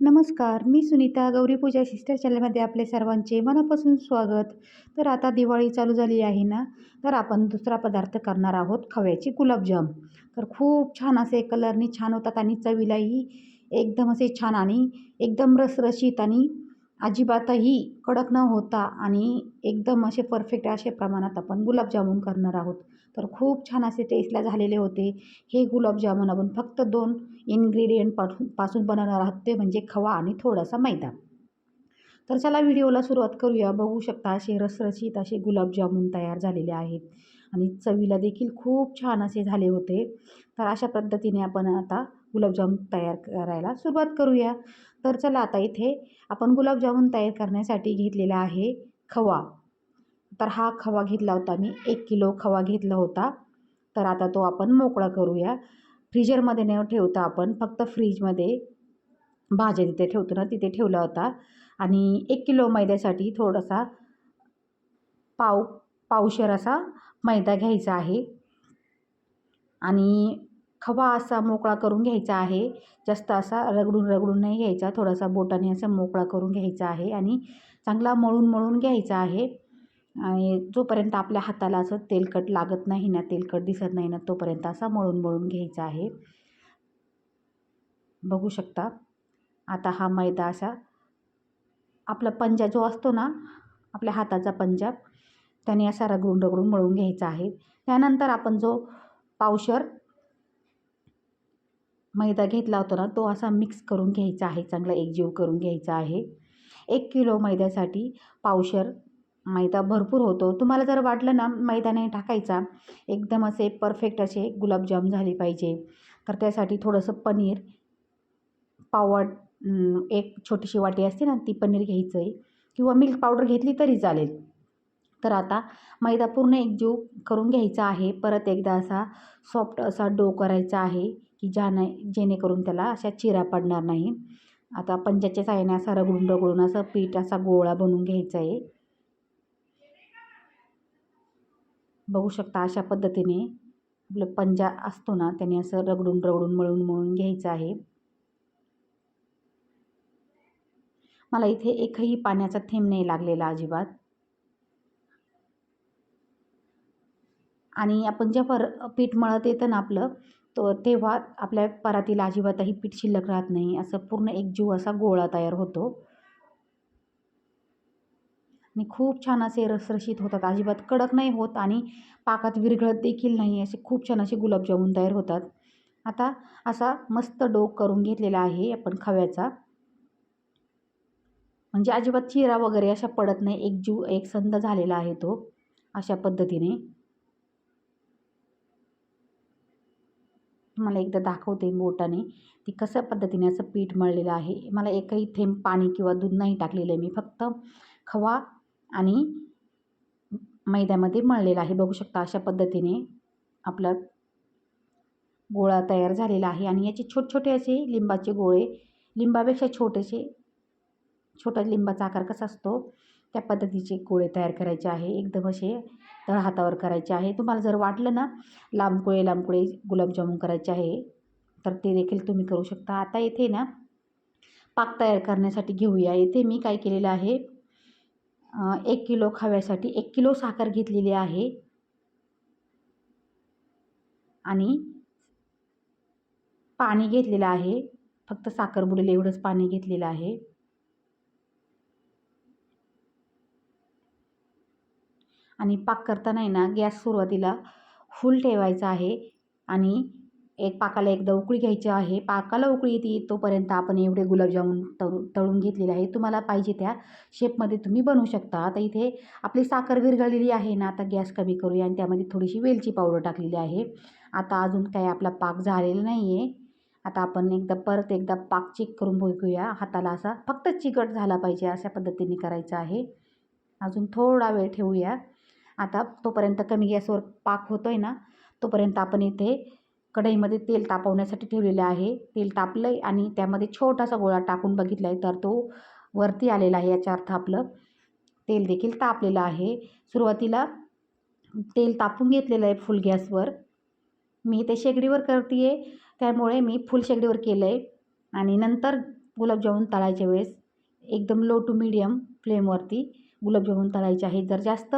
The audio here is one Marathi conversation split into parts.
नमस्कार मी सुनीता गौरीपूजा सिस्टर चॅनलमध्ये आपले सर्वांचे मनापासून स्वागत. तर आता दिवाळी चालू झाली आहे ना तर आपण दुसरा पदार्थ करणार आहोत खव्याची गुलाबजाम. तर खूप छान असे कलरनी छान होतात आणि चवीलाही एकदम असे छान आणि एकदम रसरशीत आणि अजिबातही कडक न होता आणि एकदम असे परफेक्ट असे प्रमाणात आपण गुलाबजामुन करणार आहोत. तर खूप छान असे टेस्टला झालेले होते. हे गुलाबजामुन आपण फक्त दोन इन्ग्रेडियंटपासून पासून बनवणार आहोत. ते म्हणजे खवा आणि थोडासा मैदा. तर चला व्हिडिओला सुरुवात करूया. बघू शकता असे रसरशीत असे गुलाबजामुन तयार झालेले आहेत. आणि चवीला देखील खूप छान असे झाले होते. तर अशा पद्धतीने आपण आता गुलाबजाम तयार करायला सुरुवात करूया. तर चला आता इथे आपण गुलाबजामुन तयार करण्यासाठी घेतलेला आहे खवा. तर हा खवा घेतला होता मी. एक किलो खवा घेतला होता. तर आता तो आपण मोकळा करूया. फ्रीजरमध्ये न ठेवता आपण फक्त फ्रीजमध्ये भाज्या तिथे ठेवतो ना तिथे ठेवला होता. आणि एक किलो मैद्यासाठी थोडासा पाव पावशर असा मैदा घ्यायचा आहे. आणि खवा असा मोकळा करून घ्यायचा आहे. जास्त असा रगडून रगडून नाही घ्यायचा. थोडासा बोटाने असा मोकळा करून घ्यायचा आहे आणि चांगला मळून मळून घ्यायचा आहे. आणि जोपर्यंत आपल्या हाताला असं तेलकट लागत नाही ना तेलकट दिसत नाही ना तोपर्यंत असा मळून मळून घ्यायचा आहे. बघू शकता. आता हा मैदा असा आपला पंजा जो असतो ना आपल्या हाताचा पंजा त्याने असा रगडून रगडून मळून घ्यायचा आहे. त्यानंतर आपण जो पावशर मैदा घेतला होता ना तो असा मिक्स करून घ्यायचा आहे चांगला एकजीव करून घ्यायचा आहे. एक किलो मैद्यासाठी पावशर मैदा भरपूर होतो. तुम्हाला जर वाटलं ना मैदा नाही टाकायचा एकदम असे परफेक्ट असे गुलाबजाम झाले पाहिजे. तर त्यासाठी थोडंसं पनीर पावट एक छोटीशी वाटी असते ना ती पनीर घ्यायचं आहे किंवा मिल्क पावडर घेतली तरी चालेल. तर आता मैदा पूर्ण एकजीव करून घ्यायचा आहे. परत एकदा असा सॉफ्ट असा डो करायचा आहे. की ज्याने जेणेकरून त्याला अशा चिरा पडणार नाही. आता पंजाच्या साह्याने असा रगडून रगडून असं पीठ असा गोळा बनवून घ्यायचा आहे. बघू शकता अशा पद्धतीने आपलं पंजा असतो ना त्याने असं रगडून रगडून मळून मळून घ्यायचं आहे. मला इथे एकही पाण्याचा थेंब नाही लागलेला अजिबात. आणि आपण जेव्हा पीठ मळत येतं ना आपलं तो तेव्हा आपल्या परातीला अजिबातही पीठ शिल्लक राहत नाही. असं पूर्ण एक जीव असा गोळा तयार होतो. आणि खूप छान असे रसरशीत होतात. अजिबात कडक नाही होत आणि पाकात विरघळत देखील नाही. असे खूप छान असे गुलाबजामुन तयार होतात. आता असा मस्त डो करून घेतलेला आहे आपण खव्याचा. म्हणजे अजिबात चिरा वगैरे अशा पडत नाही. एक जीव एक संद झालेला आहे तो अशा पद्धतीने. तुम्हाला एकदा दाखवते बोटाने. ती कशा पद्धतीने असं पीठ मळलेलं आहे. मला एकही थेंब पाणी किंवा दूध नाही टाकलेलं आहे. मी फक्त खवा आणि मैद्यामध्ये मळलेला आहे. बघू शकता अशा पद्धतीने आपला गोळा तयार झालेला आहे. आणि याचे छोटे छोटे असे लिंबाचे गोळे लिंबापेक्षा छोटेसे छोटा लिंबाचा आकार कसा असतो? त्या पद्धतीचे गोळे तयार करायचे आहे. एकदम असे तळ हातावर करायचे आहे. तुम्हाला जर वाटलं ना लांबकुळे लांबकुळे गुलाबजामुन करायचे आहे तर ते देखील तुम्ही करू शकता. आता येथे ना पाक तयार करण्यासाठी घेऊया. येथे मी काय केलेलं आहे एक किलो खव्यासाठी एक किलो साखर घेतलेली आहे. आणि पाणी घेतलेलं आहे. फक्त साखर बुडेल एवढंच पाणी घेतलेलं आहे. आणि पाक करताना ना गॅस सुरुवातीला फुल ठेवायचा आहे. आणि एक पाकाला एकदा उकळी घ्यायची आहे. पाकाला उकळी येते तोपर्यंत आपण एवढे गुलाबजामुन तळू तळून घेतलेले आहे तुम्हाला पाहिजे त्या शेपमध्ये तुम्ही बनवू शकता. आता इथे आपली साखर विरघळलेली आहे ना आता गॅस कमी करूया आणि त्यामध्ये थोडीशी वेलची पावडर टाकलेली आहे. आता अजून काही आपला पाक झालेला नाही आहे आता आपण एकदा परत एकदा पाक चेक करून बघूया. हाताला असा फक्त चिकट झाला पाहिजे अशा पद्धतीने करायचं आहे. अजून थोडा वेळ ठेवूया. आता तोपर्यंत कमी गॅसवर पाक होतो आहे ना तोपर्यंत आपण इथे कढईमध्ये तेल तापवण्यासाठी ठेवलेलं आहे. तेल तापलं आहे आणि त्यामध्ये छोटासा गोळा टाकून बघितला आहे तर तो वरती आलेला आहे याचा अर्थ आपलं तेल देखील तापलेलं आहे. सुरुवातीला तेल तापून घेतलेलं आहे फुल गॅसवर. मी ते शेगडीवर करते आहे त्यामुळे मी फुल शेगडीवर केलं आहे आणि नंतर गुलाबजामुन तळायच्या वेळेस एकदम लो टू मिडियम फ्लेमवरती गुलाबजामुन तळायचे आहेत जर जास्त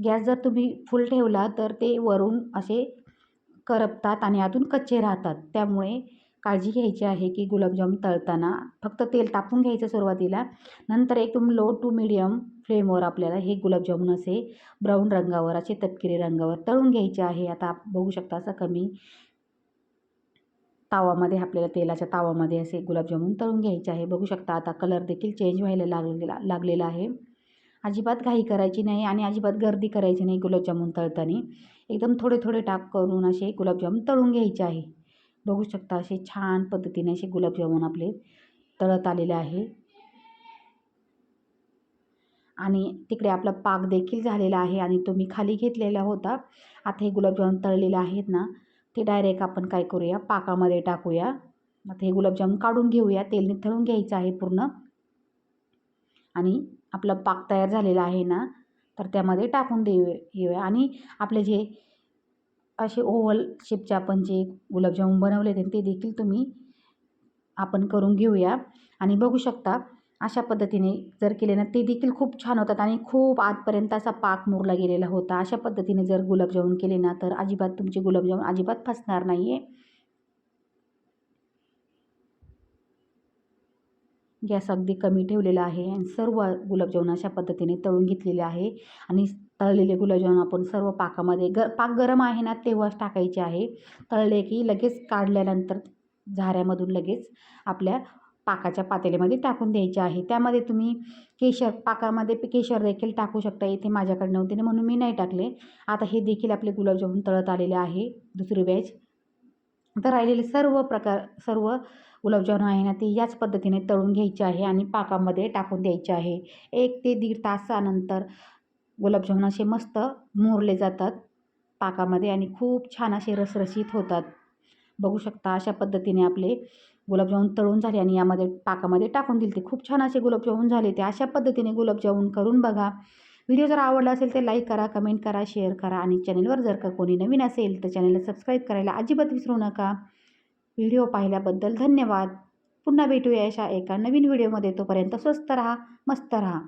गॅस जर तुम्ही फुल ठेवला तर ते वरून असे करपतात आणि आतून कच्चे राहतात. त्यामुळे काळजी घ्यायची आहे की गुलाबजाम तळताना फक्त तेल तापून घ्यायचं सुरुवातीला. नंतर एकदम लो टू मिडियम फ्लेमवर आपल्याला हे गुलाबजामुन असे ब्राऊन रंगावर असे तपकिरी रंगावर तळून घ्यायचे आहे. आता बघू शकता असं कमी तावामध्ये आपल्याला तेलाच्या तावामध्ये असे गुलाबजामुन तळून घ्यायचे आहे. बघू शकता आता कलर देखील चेंज व्हायला लागलेला लागलेला आहे. अजिबात घाई करायची नाही आणि अजिबात गर्दी करायची नाही गुलाबजामुन तळताना. एकदम थोडे थोडे टाक करून असे गुलाबजामुन तळून घ्यायचे आहे. बघू शकता असे छान पद्धतीने असे गुलाबजामुन आपले तळत आलेले आहे. आणि तिकडे आपला पाक देखील झालेला आहे आणि तो मी खाली घेतलेला होता. आता हे गुलाबजामुन तळलेले आहेत ना ते डायरेक्ट आपण काय करूया? पाकामध्ये टाकूया. आता हे गुलाबजामुन काढून घेऊया. तेल निथळून घ्यायचं आहे पूर्ण. आणि आपला पाक तयार झालेला आहे ना तर त्यामध्ये टाकून देऊ येऊया. आणि आपले जे असे ओव्हल शेपचे आपण जे गुलाबजामुन बनवले ते ते देखील तुम्ही आपण करून घेऊया. आणि बघू शकता अशा पद्धतीने जर केले ना ते देखील खूप छान होतात आणि खूप आतपर्यंत असा पाक मुरला गेलेला होता. अशा पद्धतीने जर गुलाबजामुन केले ना तर अजिबात तुमचे गुलाबजामुन अजिबात फसणार नाही आहे गॅस अगदी कमी ठेवलेला आहे आणि सर्व गुलाबजामुन अशा पद्धतीने तळून घेतलेले आहे. आणि तळलेले गुलाबजामुन आपण सर्व पाकामध्ये ग पाक गरम आहे ना तेव्हाच टाकायचे आहे. तळले की लगेच काढल्यानंतर झाऱ्यामधून लगेच आपल्या पाकाच्या पातेल्यामध्ये टाकून द्यायचे आहे. त्यामध्ये तुम्ही केशर पाकामध्ये केशर देखील टाकू शकता. इथे माझ्याकडे नव्हते म्हणून मी नाही टाकले. आता हे देखील आपले गुलाबजामुन तळत आलेले आहे. दुसरी बॅच तर राहिलेले सर्व प्रकार सर्व गुलाबजामुन आहे ना ते याच पद्धतीने तळून घ्यायचे आहे आणि पाकामध्ये टाकून द्यायचे आहे. एक ते दीड तासानंतर गुलाबजामुन असे मस्त मोरले जातात पाकामध्ये आणि खूप छान असे रसरशीत होतात. बघू शकता अशा पद्धतीने आपले गुलाबजामुन तळून झाले आणि यामध्ये पाकामध्ये टाकून दिले ते. खूप छान असे गुलाबजामुन झाले ते. अशा पद्धतीने गुलाबजामुन करून बघा. व्हिडिओ जर आवडला असेल तर लाईक करा कमेंट करा शेअर करा आणि चॅनलवर जर का कोणी नवीन असेल तर चॅनलला सबस्क्राईब करायला अजिबात विसरू नका. व्हिडिओ पाहिल्याबद्दल धन्यवाद. पुन्हा भेटूया अशा एका नवीन व्हिडिओमध्ये. तोपर्यंत स्वस्त रहा मस्त रहा.